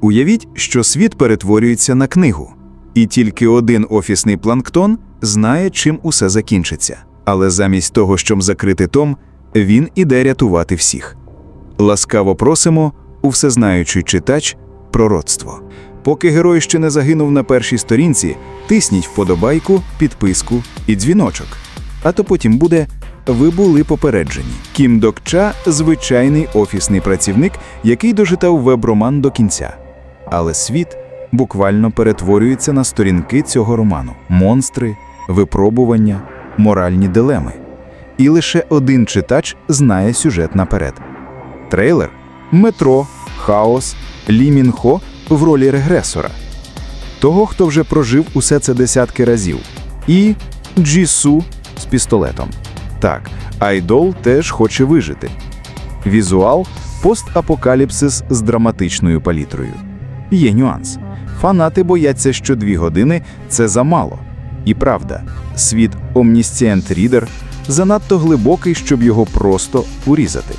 Уявіть, що світ перетворюється на книгу, і тільки один офісний планктон знає, чим усе закінчиться. Але замість того, щоб закрити том, він іде рятувати всіх. Ласкаво просимо у всезнаючий читач пророцтво. Поки герой ще не загинув на першій сторінці, тисніть вподобайку, підписку і дзвіночок. А то потім буде ви були попереджені. Кім Док Ча – звичайний офісний працівник, який дожитав веб-роман до кінця. Але світ буквально перетворюється на сторінки цього роману: монстри, випробування, моральні дилеми. І лише один читач знає сюжет наперед. Трейлер Метро, Хаос, Лі Мінхо в ролі регресора. Того, хто вже прожив усе це десятки разів. І Джісу з пістолетом. Так, Айдол теж хоче вижити. Візуал постапокаліпсис з драматичною палітрою. Є нюанс. Фанати бояться, що дві години це замало. І правда, світ Omniscient Reader занадто глибокий, щоб його просто урізати.